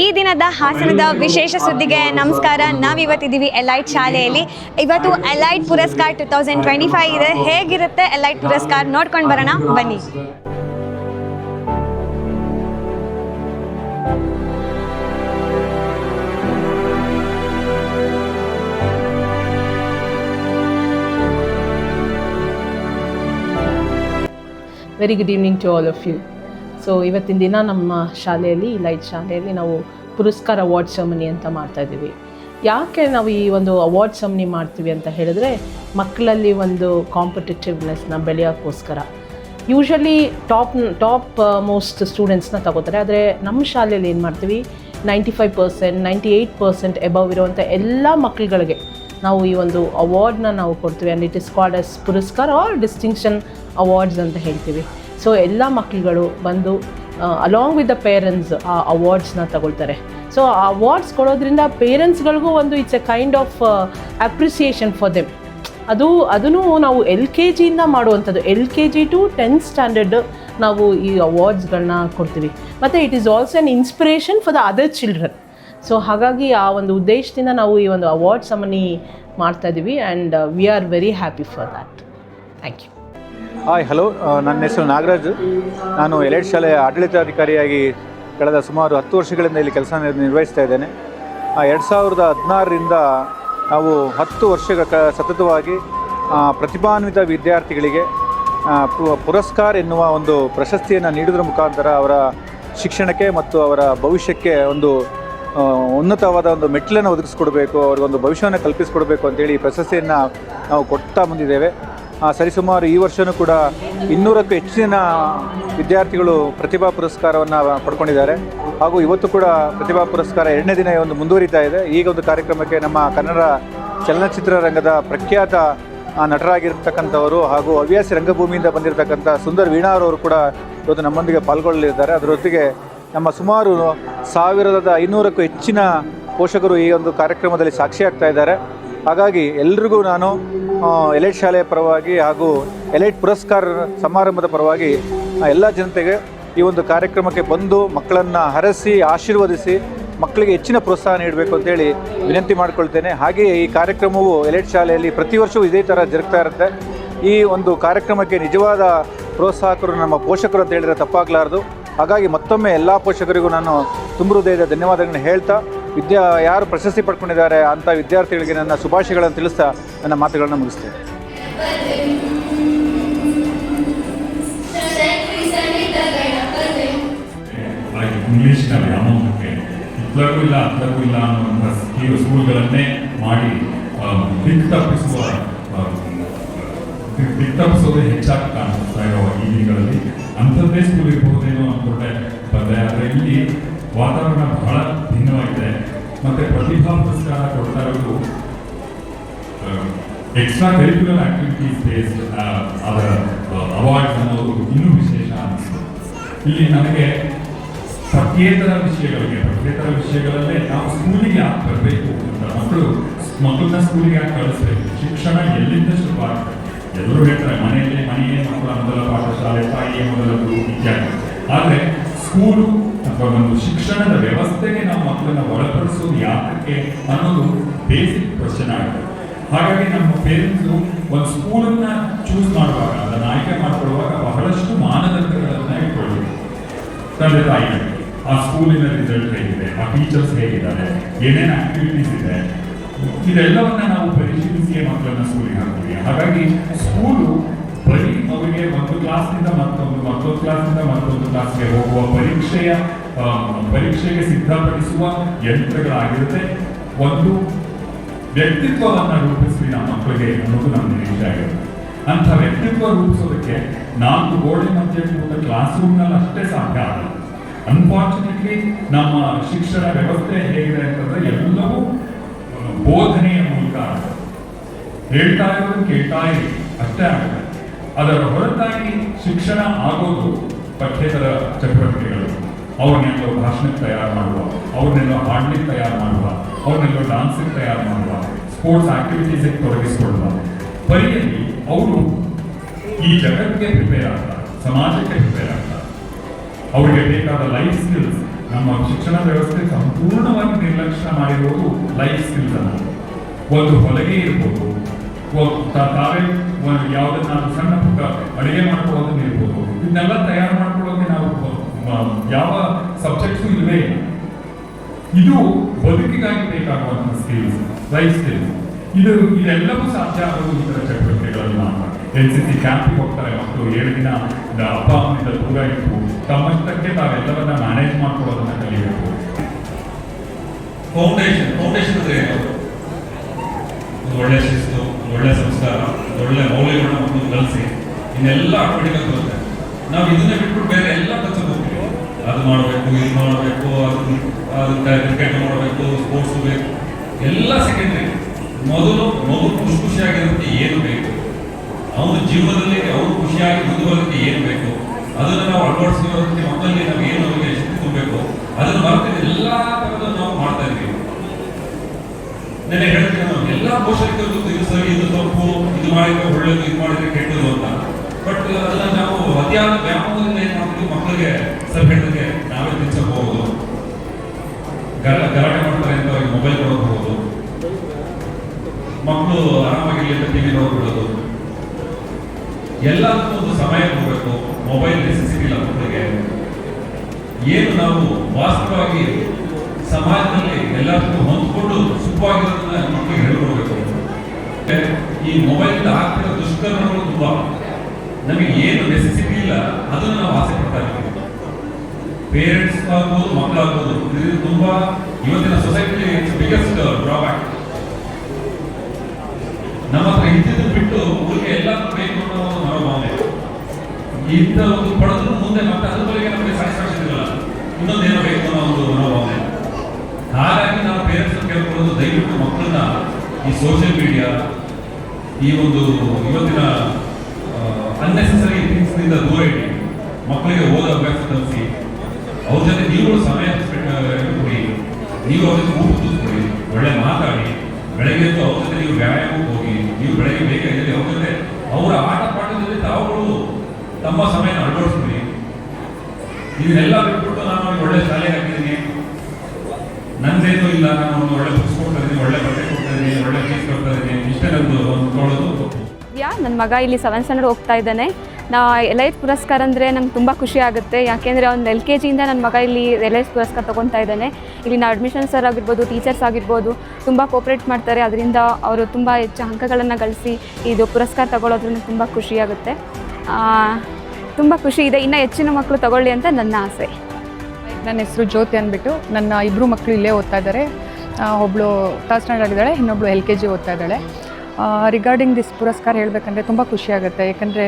ಈ ದಿನದ ಹಾಸನದ ವಿಶೇಷ ಸುದ್ದಿಗೆ ನಮಸ್ಕಾರ. ನಾವಿವತ್ತಿದ್ದೀವಿ ಎಲೈಟ್ ಶಾಲೆಯಲ್ಲಿ. ಇವತ್ತು elite Puraskar two thousand twenty five ಇದೆ. ಹೇಗಿರುತ್ತೆ ಎಲೈಟ್ ಪುರಸ್ಕಾರ್? ನೋಡ್ಕೊಂಡು ಬರೋಣ. ಬನ್ನಿ. Very good evening to all of you so ಇವತ್ತಿನ ದಿನ ನಮ್ಮ ಶಾಲೆಯಲ್ಲಿ ಲೈಟ್ ಶಾಲೆಯಲ್ಲಿ ನಾವು ಪುರಸ್ಕಾರ ಅವಾರ್ಡ್ ಸೆರಮನಿ ಅಂತ ಮಾಡ್ತಾ ಇದ್ದೀವಿ. ಯಾಕೆ ನಾವು ಈ ಒಂದು ಅವಾರ್ಡ್ ಸೆರಮನಿ ಮಾಡ್ತೀವಿ ಅಂತ ಹೇಳಿದ್ರೆ, ಮಕ್ಕಳಲ್ಲಿ ಒಂದು ಕಾಂಪಿಟೇಟಿವ್ನೆಸ್ನ ಬೆಳೆಯೋಕ್ಕೋಸ್ಕರ. ಯೂಶಲಿ ಟಾಪ್ ಟಾಪ್ ಮೋಸ್ಟ್ ಸ್ಟೂಡೆಂಟ್ಸ್ನ ತಗೋತಾರೆ. ಆದರೆ ನಮ್ಮ ಶಾಲೆಯಲ್ಲಿ ಏನು ಮಾಡ್ತೀವಿ? Ninety five percent ninety eight percent above ಇರುವಂಥ ಎಲ್ಲ ಮಕ್ಕಳುಗಳಿಗೆ ನಾವು ಈ ಒಂದು ಅವಾರ್ಡ್ನ ನಾವು ಕೊಡ್ತೀವಿ. And it is called S Puraskara or distinction awards ಅಂತ ಹೇಳ್ತೀವಿ. ಸೊ ಎಲ್ಲ ಮಕ್ಕಳುಗಳು ಬಂದು ಅಲಾಂಗ್ ವಿತ್ ದ ಪೇರೆಂಟ್ಸ್ ಆ ಅವಾರ್ಡ್ಸ್ನ ತಗೊಳ್ತಾರೆ. ಸೊ ಆ ಅವಾರ್ಡ್ಸ್ ಕೊಡೋದ್ರಿಂದ ಪೇರೆಂಟ್ಸ್ಗಳಿಗೂ ಒಂದು it's a kind of appreciation for them ಅದು, ಅದನ್ನು ನಾವು ಎಲ್ ಕೆ ಜಿಯಿಂದ ಮಾಡುವಂಥದ್ದು. L K G to tenth standard ನಾವು ಈ ಅವಾರ್ಡ್ಸ್ಗಳನ್ನ ಕೊಡ್ತೀವಿ. ಮತ್ತು it is also an inspiration for the other children so ಹಾಗಾಗಿ ಆ ಒಂದು ಉದ್ದೇಶದಿಂದ ನಾವು ಈ ಒಂದು ಅವಾರ್ಡ್ ಸಮನಿ ಮಾಡ್ತಾ ಇದ್ದೀವಿ and we are very happy for that thank you hi, hello. ನನ್ನ ಹೆಸರು ನಾಗರಾಜ್. ನಾನು ಎಲೈಟ್ ಶಾಲೆಯ ಆಡಳಿತಾಧಿಕಾರಿಯಾಗಿ ಕಳೆದ ಸುಮಾರು ಹತ್ತು ವರ್ಷಗಳಿಂದ ಇಲ್ಲಿ ಕೆಲಸ ನಿರ್ವಹಿಸ್ತಾ ಇದ್ದೇನೆ. ಎರಡು ಸಾವಿರದ ಹದಿನಾರರಿಂದ ನಾವು ಹತ್ತು ವರ್ಷಗಳ ಕ ಸತತವಾಗಿ ಪ್ರತಿಭಾನ್ವಿತ ವಿದ್ಯಾರ್ಥಿಗಳಿಗೆ ಪುರಸ್ಕಾರ ಎನ್ನುವ ಒಂದು ಪ್ರಶಸ್ತಿಯನ್ನು ನೀಡಿದ್ರ ಮುಖಾಂತರ ಅವರ ಶಿಕ್ಷಣಕ್ಕೆ ಮತ್ತು ಅವರ ಭವಿಷ್ಯಕ್ಕೆ ಒಂದು ಉನ್ನತವಾದ ಒಂದು ಮೆಟ್ಟಿಲನ್ನು ಒದಗಿಸ್ಕೊಡ್ಬೇಕು, ಅವ್ರಿಗೊಂದು ಭವಿಷ್ಯವನ್ನು ಕಲ್ಪಿಸಿಕೊಡ್ಬೇಕು ಅಂತೇಳಿ ಪ್ರಶಸ್ತಿಯನ್ನು ನಾವು ಕೊಡ್ತಾ ಬಂದಿದ್ದೇವೆ. ಸರಿಸುಮಾರು ಈ ವರ್ಷವೂ ಕೂಡ ಇನ್ನೂರಕ್ಕೂ ಹೆಚ್ಚಿನ ವಿದ್ಯಾರ್ಥಿಗಳು ಪ್ರತಿಭಾ ಪುರಸ್ಕಾರವನ್ನು ಪಡ್ಕೊಂಡಿದ್ದಾರೆ. ಹಾಗೂ ಇವತ್ತು ಕೂಡ ಪ್ರತಿಭಾ ಪುರಸ್ಕಾರ ಎರಡನೇ ದಿನ ಒಂದು ಮುಂದುವರಿತಾ ಇದೆ. ಈಗ ಒಂದು ಕಾರ್ಯಕ್ರಮಕ್ಕೆ ನಮ್ಮ ಕನ್ನಡ ಚಲನಚಿತ್ರ ರಂಗದ ಪ್ರಖ್ಯಾತ ನಟರಾಗಿರ್ತಕ್ಕಂಥವರು ಹಾಗೂ ಹವ್ಯಾಸಿ ರಂಗಭೂಮಿಯಿಂದ ಬಂದಿರತಕ್ಕಂಥ ಸುಂದರ್ ವೀಣಾರವರು ಕೂಡ ಇವತ್ತು ನಮ್ಮೊಂದಿಗೆ ಪಾಲ್ಗೊಳ್ಳಲಿದ್ದಾರೆ. ಜೊತೆಗೆ ನಮ್ಮ ಸುಮಾರು ಸಾವಿರದ ಐನೂರಕ್ಕೂ ಹೆಚ್ಚಿನ ಪೋಷಕರು ಈ ಒಂದು ಕಾರ್ಯಕ್ರಮದಲ್ಲಿ ಸಾಕ್ಷಿಯಾಗ್ತಾ ಇದ್ದಾರೆ. ಹಾಗಾಗಿ ಎಲ್ರಿಗೂ ನಾನು ಎಲೈಟ್ ಶಾಲೆಯ ಪರವಾಗಿ ಹಾಗೂ ಎಲೈಟ್ ಪುರಸ್ಕಾರ ಸಮಾರಂಭದ ಪರವಾಗಿ ಎಲ್ಲ ಜನತೆಗೆ ಈ ಒಂದು ಕಾರ್ಯಕ್ರಮಕ್ಕೆ ಬಂದು ಮಕ್ಕಳನ್ನು ಹರಸಿ, ಆಶೀರ್ವದಿಸಿ, ಮಕ್ಕಳಿಗೆ ಹೆಚ್ಚಿನ ಪ್ರೋತ್ಸಾಹ ನೀಡಬೇಕು ಅಂತೇಳಿ ವಿನಂತಿ ಮಾಡಿಕೊಳ್ತೇನೆ. ಹಾಗೆಯೇ ಈ ಕಾರ್ಯಕ್ರಮವು ಎಲೈಟ್ ಶಾಲೆಯಲ್ಲಿ ಪ್ರತಿ ವರ್ಷವೂ ಇದೇ ಥರ ಜರುಗ್ತಾ ಇರುತ್ತೆ. ಈ ಒಂದು ಕಾರ್ಯಕ್ರಮಕ್ಕೆ ನಿಜವಾದ ಪ್ರೋತ್ಸಾಹಕರು ನಮ್ಮ ಪೋಷಕರು ಅಂತ ಹೇಳಿದರೆ ತಪ್ಪಾಗಲಾರದು. ಹಾಗಾಗಿ ಮತ್ತೊಮ್ಮೆ ಎಲ್ಲ ಪೋಷಕರಿಗೂ ನಾನು ತುಂಬ ಹೃದಯದ ಧನ್ಯವಾದಗಳನ್ನ ಹೇಳ್ತಾ ವಿದ್ಯಾ ಯಾರು ಪ್ರಶಸ್ತಿ ಪಡ್ಕೊಂಡಿದ್ದಾರೆ ಅಂಥ ವಿದ್ಯಾರ್ಥಿಗಳಿಗೆ ನನ್ನ ಶುಭಾಶಯಗಳನ್ನು ತಿಳಿಸ್ತಾ ನನ್ನ ಮಾತುಗಳನ್ನು ಮುಗಿಸ್ತೇನೆ. ಹೆಚ್ಚಾಗಿ ಕಾಣಿಸ್ತಾ ಎಕ್ಸ್ಟ್ರಾ ಕರಿಕ್ಯುಲರ್ ಆಕ್ಟಿವಿಟೀಸ್ ಬೇಸ್ ಅದರ ಅವಾರ್ಡ್ಸ್ ಅನ್ನೋದು ಇನ್ನೂ ವಿಶೇಷ ಅನಿಸ್ತು ಇಲ್ಲಿ ನಮಗೆ ಪಠ್ಯೇತರ ವಿಷಯಗಳಿಗೆ ಪಠ್ಯೇತರ ವಿಷಯಗಳಲ್ಲೇ ನಾವು ಸ್ಕೂಲಿಗೆ ಯಾಕೆ ಬರಬೇಕು ಅಂತ ಮಕ್ಕಳು ಮಕ್ಕಳನ್ನ ಸ್ಕೂಲಿಗೆ ಯಾಕೆ ಕಳಿಸ್ಬೇಕು? ಶಿಕ್ಷಣ ಎಲ್ಲಿಂದ ಶುರುವಾಗುತ್ತೆ ಎಲ್ಲರೂ ಹೇಳ್ತಾರೆ, ಮನೆಯಲ್ಲಿ ಮನೆಯೇ ಮಕ್ಕಳ ಮೊದಲ ಪಾಠಶಾಲೆ, ತಾಯಿಯೇ ಮೊದಲ ಗುರು ಇತ್ಯಾದಿ. ಆದರೆ ಸ್ಕೂಲು ಅಥವಾ ಒಂದು ಶಿಕ್ಷಣದ ವ್ಯವಸ್ಥೆಗೆ ನಾವು ಮಕ್ಕಳನ್ನ ಒಳಪಡಿಸೋದು ಯಾತಕ್ಕೆ ಅನ್ನೋದು ಬೇಸಿಕ್ ಕ್ವಶನ್ ಆಗುತ್ತೆ. ಹಾಗಾಗಿ ನಮ್ಮ ಪೇರೆಂಟ್ಸು ಒಂದು ಸ್ಕೂಲನ್ನ ಚೂಸ್ ಮಾಡುವಾಗ, ಅದನ್ನು ಆಯ್ಕೆ ಮಾಡಿಕೊಳ್ಳುವಾಗ ಬಹಳಷ್ಟು ಮಾನದಂಡಗಳನ್ನು ಇಟ್ಕೊಳ್ಬೇಕು ತಂದೆ ತಾಯಿ ಆ ಸ್ಕೂಲಿನ ರಿಸಲ್ಟ್ ಹೇಗಿದೆ ಆ ಟೀಚರ್ಸ್ ಹೇಗಿದ್ದಾರೆ, ಏನೇನು ಆಕ್ಟಿವಿಟೀಸ್ ಇದೆ, ಇದೆಲ್ಲವನ್ನ ನಾವು ಪರಿಶೀಲಿಸಿಯೇ ಮಕ್ಕಳನ್ನ ಸ್ಕೂಲಿಗೆ ಹಾಕ್ತೀವಿ. ಹಾಗಾಗಿ ಸ್ಕೂಲು ಬರೀ ಅವರಿಗೆ ಒಂದು ಕ್ಲಾಸ್ನಿಂದ ಮತ್ತೊಂದು ಮತ್ತೊಂದು ಕ್ಲಾಸ್ನಿಂದ ಮತ್ತೊಂದು ಕ್ಲಾಸ್ಗೆ ಹೋಗುವ ಪರೀಕ್ಷೆಯ ಪರೀಕ್ಷೆಗೆ ಸಿದ್ಧಪಡಿಸುವ ಯಂತ್ರಗಳಾಗಿರುತ್ತೆ. ಒಂದು ವ್ಯಕ್ತಿತ್ವವನ್ನು ರೂಪಿಸಿ ನಮ್ಮ ಮಕ್ಕಳಿಗೆ ಅನ್ನೋದು ನಮ್ಮ ನಿರೀಕ್ಷೆ ಅಂಥ ವ್ಯಕ್ತಿತ್ವ ರೂಪಿಸೋದಕ್ಕೆ ನಾಲ್ಕು ಗೋಡೆ ಮಧ್ಯೆ ಕೂತ ಕ್ಲಾಸ್ ರೂಮ್ನಲ್ಲಿ ಅಷ್ಟೇ ಸಾಧ್ಯ ಆಗಲ್ಲ. ಅನ್ಫಾರ್ಚುನೇಟ್ಲಿ ನಮ್ಮ ಶಿಕ್ಷಣ ವ್ಯವಸ್ಥೆ ಹೇಗಿದೆ ಅಂತಂದ್ರೆ ಎಲ್ಲವೂ ಬೋಧನೆಯ ಮೂಲಕ ಹೇಳ್ತಾ ಇರೋದು ಕೇಳ್ತಾ ಇರಿ, ಅಷ್ಟೇ ಆಗುತ್ತೆ ಅದರ ಹೊರತಾಗಿ ಶಿಕ್ಷಣ ಆಗೋದು ಪಠ್ಯೇತರ ಚಟುವಟಿಕೆಗಳು. ಅವ್ರನ್ನೆಲ್ಲೋ ಭಾಷಣಕ್ಕೆ ತಯಾರು ಮಾಡುವ, ಅವ್ರನ್ನೆಲ್ಲೋ ಹಾಡ್ಲಿಕ್ಕೆ ತಯಾರು ಮಾಡುವ, ಅವ್ರನ್ನೆಲ್ಲ ಡಾನ್ಸಿಗೆ ತಯಾರು ಮಾಡುವ ಸ್ಪೋರ್ಟ್ಸ್ ಆಕ್ಟಿವಿಟೀಸಿಗೆ ತೊಡಗಿಸ್ಕೊಳ್ಳುವ ಪರಿಯಲ್ಲಿ ಅವರು ಈ ಜಗತ್ತಿಗೆ ಪ್ರಿಪೇರ್ ಆಗ್ತಾರೆ, ಸಮಾಜಕ್ಕೆ ಪ್ರಿಪೇರ್ ಆಗ್ತಾರೆ. ಅವರಿಗೆ ಬೇಕಾದ ಲೈಫ್ ಸ್ಕಿಲ್ಸ್ ನಮ್ಮ ಶಿಕ್ಷಣ ವ್ಯವಸ್ಥೆ ಸಂಪೂರ್ಣವಾಗಿ ನಿರ್ಲಕ್ಷ್ಯ ಮಾಡಿರುವುದು ಲೈಫ್ ಸ್ಕಿಲ್ಸ್ ಅನ್ನು ಒಂದು ಹೊಲಿಗೆ ಇರ್ಬೋದು ತಾವೇ ಯಾವುದನ್ನಾದ್ರೂ ಸಣ್ಣ ಪುಟ್ಟ ಅಡುಗೆ ಮಾಡ್ಕೊಳ್ಳೋದನ್ನ ಇರ್ಬೋದು, ಇದನ್ನೆಲ್ಲ ತಯಾರು ಮಾಡ್ಕೊಳ್ಳೋಕೆ ನಾವು ಯಾವ ಸಬ್ಜೆಕ್ಟ್ಸು ಇಲ್ಲವೇ ಇಲ್ಲ. ಇದು ಬದುಕಿಗಾಗಿ ಬೇಕಾಗುವಂತಹ ಸ್ಕಿಲ್ಸ್ ಲೈಫ್ ಸ್ಕಿಲ್ಸ್ ಇದು, ಇದೆಲ್ಲವೂ ಸಾಧ್ಯ ಆಗೋದು ಥರ ಚಟುವಟಿಕೆಗಳಲ್ಲಿ ಮಾತ್ರ. ಎನ್ ಸಿ ಸಿ ಕ್ಯಾಂಪಿಗೆ ಹೋಗ್ತಾರೆ ಮಕ್ಕಳು, ಏಳು ದಿನ ಅಪ್ಪ ಅಮ್ಮನಿಂದ ದೂರ ಇಟ್ಟು, ತಮ್ಮಷ್ಟಕ್ಕೆ ತಾವೆಲ್ಲವನ್ನ ಮ್ಯಾನೇಜ್ ಮಾಡ್ಕೊಳ್ಳೋದನ್ನ ಕಲಿಬೇಕು. ಫೌಂಡೇಶನ್ ಫೌಂಡೇಶನ್ ಅಂದ್ರೆ ಒಂದು ಒಳ್ಳೆ ಶಿಸ್ತು ಒಳ್ಳೆ ಸಂಸ್ಕಾರ ಒಳ್ಳೆ ಮೌಲ್ಯಗಳನ್ನ ಕಲಿಸಿ, ಇನ್ನೆಲ್ಲ ಅಳವಡಿಕೆ ಬರುತ್ತೆ ನಾವು ಇದನ್ನೇ ಬಿಟ್ಬಿಟ್ಟು ಬೇರೆ ಎಲ್ಲ ಹೋಗ್ತೀವಿ ಅದು ಮಾಡಬೇಕು, ಇದು ಮಾಡಬೇಕು, ಅದು ಕ್ರಿಕೆಟ್ ಮಾಡಬೇಕು ಸ್ಪೋರ್ಟ್ಸ್ ಬೇಕು. ಎಲ್ಲ ಸೆಕೆಂಡ್ರಿ ಮೊದಲು ಮಗು ಖುಷಿ ಖುಷಿಯಾಗಿರೋದಕ್ಕೆ ಏನು ಬೇಕು? ಅವನ ಜೀವನದಲ್ಲಿ ಅವನು ಖುಷಿಯಾಗಿ ಮುಂದುವರೋದಕ್ಕೆ ಏನು ಬೇಕು? ಅದನ್ನು ನಾವು ಅಳವಡಿಸಿರೋದಕ್ಕೆ ಮಕ್ಕಳಿಗೆ ನಾವು ಏನು ಅವರಿಗೆ ಶಕ್ತಿ ತುಂಬಬೇಕು ಅದನ್ನು ಮರೆತು ಎಲ್ಲ ಥರದ ನಾವು ಮಾಡ್ತಾ ಇದ್ದೀವಿ. ನಾನು ಹೇಳ್ತೀನಿ ಎಲ್ಲ ಪೋಷಕರಿಗೂ ಇದು ಸರಿ ಇದು ತಪ್ಪು, ಇದು ಮಾಡಿದ್ರೆ ಒಳ್ಳೇದು, ಇದು ಮಾಡಿದ್ರೆ ಕೆಟ್ಟದು ಅಂತ. ಬಟ್ ಅದನ್ನ ನಾವು ಅತಿಯಾದ ವ್ಯಾಮೋಹದಿಂದ ಏನ್ ಮಾಡ್ತೀವಿ? ಮಕ್ಕಳಿಗೆ ಸರ್ ಹೇಳಿದಂಗೆ ನಾವೇ ಗಲ ಗಲಾಟೆ ಮಾಡ್ತಾರೆ ಅಂತ ಅವ್ರಿಗೆ ಮೊಬೈಲ್ ಕೊಡಬಹುದು. ಮಕ್ಕಳು ಆರಾಮಾಗಿ ಅಂತ ಟಿವಿ ನೋಡ್ಬಿಡೋದು ಎಲ್ಲದಕ್ಕೂ ಒಂದು ಸಮಯ ಕೊಡಬೇಕು. ಮೊಬೈಲ್ ನೆಸೆಸಿಟಿ ಇಲ್ಲ ಮಕ್ಕಳಿಗೆ ಏನು ನಾವು ವಾಸ್ತವವಾಗಿ ಸಮಾಜದಲ್ಲಿ ಎಲ್ಲರಿಗೂ ಹೊಂದ್ಕೊಂಡು ಸುಖವಾಗಿರೋದನ್ನ ಮಕ್ಕಳಿಗೆ ಹೇಳ್ಕೊಡ್ಬೇಕು. ಈ ಮೊಬೈಲ್ ಆಗ್ತಿರೋ ದುಷ್ಕರ್ಮಗಳು ತುಂಬಾ. ನಮಗೆ ಏನು ನೆಸೆಸಿಟಿ ಇಲ್ಲ, ಅದನ್ನು ನಾವು ಆಸೆ ಪಡ್ತಾ ಇದ್ದೀವಿ. ಪೇರೆಂಟ್ಸ್ ಆಗ್ಬೋದು, ಮಕ್ಕಳಾಗ್ಬೋದು, ಇದು ತುಂಬಾ ಇವತ್ತಿನ ಸೊಸೈಟಿ ಇಟ್ಸ್ ಬಿಗ್ಗೆಸ್ಟ್ ಡ್ರಾಬ್ಯಾಕ್ ನಮ್ಮ ಹತ್ರ ಇದ್ದಿದ್ದು ಬಿಟ್ಟು ಊರಿಗೆ ಎಲ್ಲ ಬೇಕು ಅನ್ನೋ ಒಂದು ಮನೋಭಾವನೆ. ಇಂಥ ಒಂದು ಪಡೆದ್ರು ಮುಂದೆ ಮತ್ತೆ ಅದ್ರ ಬಗ್ಗೆ ನಮಗೆ ಸ್ಯಾಟಿಸ್ಫ್ಯಾಕ್ಷನ್ ಇರಲ್ಲ ಇನ್ನೊಂದೇನೋ ಬೇಕು ಅನ್ನೋ ಒಂದು ಮನೋಭಾವನೆ. ಹಾಗಾಗಿ ನಾವು ಪೇರೆಂಟ್ಸ್ ಕೇಳ್ಕೊಳ್ಳೋದು ದಯವಿಟ್ಟು ಮಕ್ಕಳನ್ನ ಈ ಸೋಷಿಯಲ್ ಮೀಡಿಯಾ ಈ ಒಂದು ಇವತ್ತಿನ ಅನ್ನೆಸೆಸರಿ ಥಿಂಗ್ಸ್ನಿಂದ ದೂರ ಇಡಿ ಮಕ್ಕಳಿಗೆ ಓದೋ ಅಭ್ಯಾಸ ಕಲಿಸಿ. ಅವ್ರ ಜೊತೆ ನೀವು ಸಮಯ ಕೊಡಿ ನೀವು ಅವ್ರ ಜೊತೆ ಊಟ ಒಳ್ಳೆ ಮಾತಾಡಿ. ಬೆಳಗ್ಗೆ ಎದ್ದು ಅವ್ರ ಜೊತೆ ನೀವು ವ್ಯಾಯಾಮಕ್ಕೆ ಹೋಗಿ. ನೀವು ಬೆಳಗ್ಗೆ ಬೇಗ ಎದ್ದು ಅವ್ರ ಜೊತೆ ಅವರ ಆಟ ಪಾಠದಲ್ಲಿ ತಾವುಗಳು ತಮ್ಮ ಸಮಯನ ಅಳವಡಿಸ್ಕೊಳ್ಳಿ. ಇದನ್ನೆಲ್ಲ ಬಿಟ್ಬಿಟ್ಟು ನಾನು ಅವ್ರಿಗೆ ಒಳ್ಳೆ ಶಾಲೆ ಹಾಕಿದ್ದೀನಿ. ನನ್ನದೇನು ಇಲ್ಲ, ನಾನು ಒಂದು ಒಳ್ಳೆ ಬುಕ್ಸ್ ಕೊಡ್ತಾ ಇದ್ದೀನಿ, ಒಳ್ಳೆ ಬಟ್ಟೆ ಕೊಡ್ತಾ ಇದ್ದೀನಿ, ಒಳ್ಳೆ ಫೀಸ್ ನನ್ನ ಮಗ ಇಲ್ಲಿ ಸೆವೆನ್ ಸ್ಟ್ಯಾಂಡರ್ಡ್ ಹೋಗ್ತಾ ಇದ್ದಾನೆ. ನಾ ಎಲೈಟ್ ಪುರಸ್ಕಾರ ಅಂದರೆ ನಂಗೆ ತುಂಬ ಖುಷಿ ಆಗುತ್ತೆ. ಯಾಕೆಂದರೆ ಅವ್ನು ಎಲ್ ಕೆ ಜಿಯಿಂದ ನನ್ನ ಮಗ ಇಲ್ಲಿ ಎಲೈಟ್ ಪುರಸ್ಕಾರ ತೊಗೊತಾ ಇದ್ದಾನೆ. ಇಲ್ಲಿನ ಅಡ್ಮಿಷನ್ ಸರ್ ಆಗಿರ್ಬೋದು ಟೀಚರ್ಸ್ ಆಗಿರ್ಬೋದು, ತುಂಬ ಕೋಪ್ರೇಟ್ ಮಾಡ್ತಾರೆ. ಅದರಿಂದ ಅವರು ತುಂಬ ಹೆಚ್ಚು ಅಂಕಗಳನ್ನು ಗಳಿಸಿ ಇದು ಪುರಸ್ಕಾರ ತಗೊಳ್ಳೋದ್ರಿಂದ ತುಂಬ ಖುಷಿಯಾಗುತ್ತೆ ತುಂಬ ಖುಷಿ ಇದೆ. ಇನ್ನೂ ಹೆಚ್ಚಿನ ಮಕ್ಕಳು ತಗೊಳ್ಳಿ ಅಂತ ನನ್ನ ಆಸೆ. ನನ್ನ ಹೆಸರು ಜ್ಯೋತಿ ಅಂದ್ಬಿಟ್ಟು ನನ್ನ ಇಬ್ಬರು ಮಕ್ಕಳು ಇಲ್ಲೇ ಓದ್ತಾ ಇದ್ದಾರೆ. ಒಬ್ಬಳು ಥರ್ಡ್ ಸ್ಟ್ಯಾಂಡರ್ಡ್ ಆಗಿದ್ದಾಳೆ, ಇನ್ನೊಬ್ಳು ಎಲ್ ಕೆ ಜಿ ಓದ್ತಾ ಇದ್ದಾಳೆ. ರಿಗಾರ್ಡಿಂಗ್ ದಿಸ್ ಪುರಸ್ಕಾರ ಹೇಳಬೇಕಂದ್ರೆ ತುಂಬ ಖುಷಿಯಾಗುತ್ತೆ. ಯಾಕಂದರೆ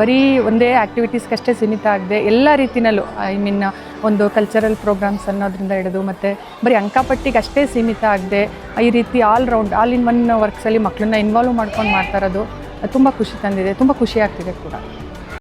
ಬರೀ ಒಂದೇ ಆ್ಯಕ್ಟಿವಿಟೀಸ್ಗಷ್ಟೇ ಸೀಮಿತ ಆಗದೆ ಎಲ್ಲ ರೀತಿಯಲ್ಲೂ ಐ ಮೀನ್ ಒಂದು ಕಲ್ಚರಲ್ ಪ್ರೋಗ್ರಾಮ್ಸ್ ಅನ್ನೋದ್ರಿಂದ ಹಿಡಿದು ಮತ್ತು ಬರೀ ಅಂಕಪಟ್ಟಿಗೆ ಅಷ್ಟೇ ಸೀಮಿತ ಆಗದೆ ಈ ರೀತಿ all round all in one ವರ್ಕ್ಸಲ್ಲಿ ಮಕ್ಕಳನ್ನ ಇನ್ವಾಲ್ವ್ ಮಾಡ್ಕೊಂಡು ಮಾಡ್ತಾ ಇರೋದು ತುಂಬ ಖುಷಿ ತಂದಿದೆ. ತುಂಬ ಖುಷಿ ಆಗ್ತಿದೆ ಕೂಡ.